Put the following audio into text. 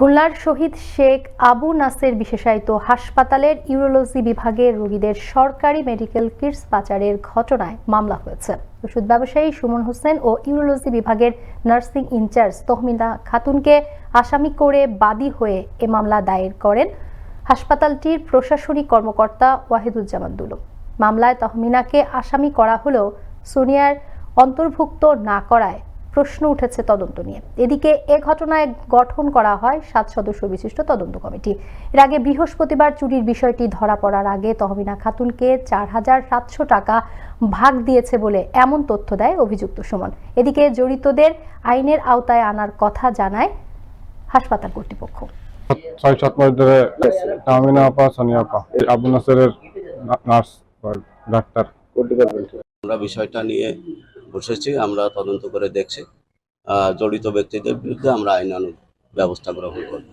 খুলনার শহীদ শেখ আবু নাসের বিশেষায়িত হাসপাতালের ইউরোলজি বিভাগের রোগীদের সরকারি মেডিকেল কিটস পাচারের ঘটনায় মামলা হয়েছে। ওষুধ ব্যবসায়ী সুমন হোসেন ও ইউরোলজি বিভাগের নার্সিং ইনচার্জ তহমিনা খাতুনকে আসামি করে বাদী হয়ে এ মামলা দায়ের করেন হাসপাতালটির প্রশাসনিক কর্মকর্তা ওয়াহিদুজ্জামান দুলু। মামলায় তহমিনাকে আসামি করা হলেও সোনিয়ার অন্তর্ভুক্ত না করায় প্রশ্ন উঠেছে তদন্ত নিয়ে। এদিকে এ ঘটনায় গঠন করা হয় সাত সদস্য বিশিষ্ট তদন্ত কমিটি। এর আগে বৃহস্পতিবার চুরির বিষয়টি ধরা পড়ার আগে তহমিনা খাতুনকে চার হাজার সাতশো টাকা ভাগ দিয়েছে বলে এমন তথ্য দেয় অভিযুক্ত সুমন। এদিকে জড়িতদের আইনের আওতায় আনার কথা জানায় হাসপাতাল কর্তৃপক্ষ। ছয় সাত মাস ধরে তামিনা আপা সানিয়া আপা আবু নাসেরের নার্স ডাক্তার। আমরা বিষয়টা নিয়ে বসেছি আমরা তদন্ত করে দেখছি জড়িত ব্যক্তিদের বিরুদ্ধে আমরা আইনানুগ ব্যবস্থা গ্রহণ করব।